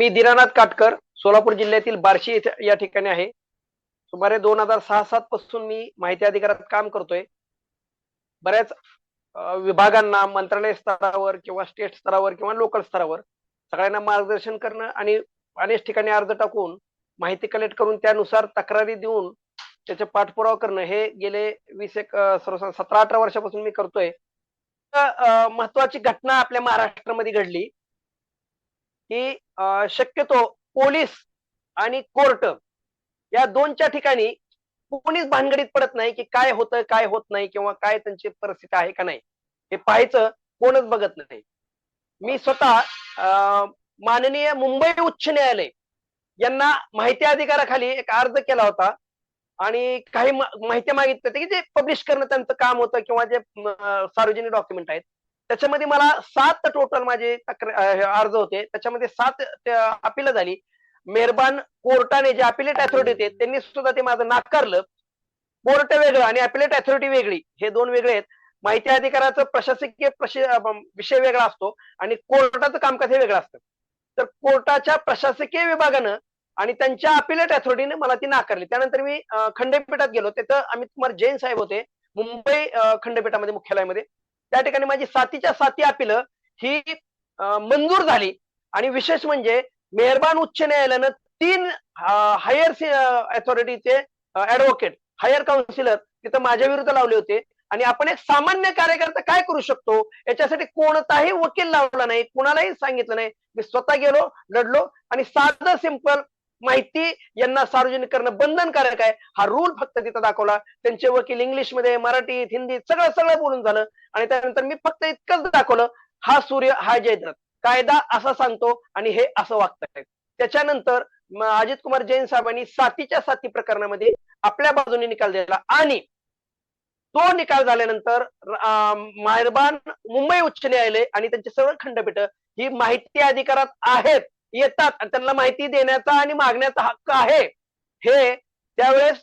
मी दिनानाथ काटकर सोलापूर जिल्ह्यातील बार्शी या ठिकाणी आहे. सुमारे दोन हजार सहा सात पासून मी माहिती अधिकारात काम करतोय. बऱ्याच विभागांना मंत्रालय स्तरावर किंवा स्टेट स्तरावर किंवा लोकल स्तरावर सगळ्यांना मार्गदर्शन करणं आणि अनेक ठिकाणी अर्ज टाकून माहिती कलेक्ट करून त्यानुसार तक्रारी देऊन त्याचे पाठपुरावा करणं हे गेले वीस एक सतरा अठरा वर्षापासून मी करतोय. महत्वाची घटना आपल्या महाराष्ट्रामध्ये घडली. की शक्यतो पोलीस आणि कोर्ट या दोनच्या ठिकाणी कोणीच भानगडीत पडत नाही की काय होतं काय होत नाही किंवा काय त्यांची परिस्थिती आहे का नाही. हे पाहायचं कोणच बघत नाही. मी स्वतः माननीय मुंबई उच्च न्यायालय यांना माहिती अधिकाराखाली एक अर्ज केला होता आणि काही माहिती मागितली होती की जे पब्लिश करणं त्यांचं काम होतं किंवा जे सार्वजनिक डॉक्युमेंट आहेत. त्याच्यामध्ये मला सात टोटल माझे अर्ज होते. त्याच्यामध्ये सात अपील झाली. मेहरबान कोर्टाने जे अपिलेट अथॉरिटी होते त्यांनी सुद्धा ते माझं नाकारलं कोर्ट वेगळं आणि अपिलेट अथॉरिटी वेगळी. हे दोन वेगळे आहेत. माहिती अधिकाराचं प्रशासकीय विषय वेगळा असतो आणि कोर्टाचं कामकाज हे वेगळं असतं. तर कोर्टाच्या प्रशासकीय विभागानं आणि त्यांच्या अपिलेट अथॉरिटीने मला ती नाकारली त्यानंतर मी खंडपीठात गेलो. तिथं अमित कुमार जैन साहेब होते. मुंबई खंडपीठामध्ये मुख्यालयामध्ये. त्या ठिकाणी माझी सातीच्या साती अपिलं ही मंजूर झाली. आणि विशेष म्हणजे मेहरबान उच्च न्यायालयानं तीन हायर अथॉरिटीचे ऍडव्होकेट हायर काउन्सिलर तिथं माझ्या विरुद्ध लावले होते. आणि आपण एक सामान्य कार्यकर्ता काय करू शकतो? याच्यासाठी कोणताही वकील लावला नाही कुणालाही सांगितलं नाही. मी स्वतः गेलो लढलो आणि साधं सिंपल माहिती यांना सार्वजनिक करणं बंधनकारक आहे. हा रूल फक्त तिथं दाखवला. त्यांचे वकील इंग्लिशमध्ये मराठीत हिंदीत सगळं सगळं बोलून झालं. आणि त्यानंतर मी फक्त इतकंच दाखवलं हा सूर्य हा जयद्रथ कायदा असा सांगतो आणि हे असं वागतायत. त्याच्यानंतर अजित कुमार जैन साहेबांनी सातीच्या साती प्रकरणामध्ये आपल्या बाजूने निकाल दिला. आणि तो निकाल झाल्यानंतर अं, मुंबई उच्च न्यायालय आणि त्यांचे सर्व खंडपीठ ही माहिती अधिकारात आहेत. येतात आणि त्यांना माहिती देण्याचा आणि मागण्याचा हक्क आहे. हे त्यावेळेस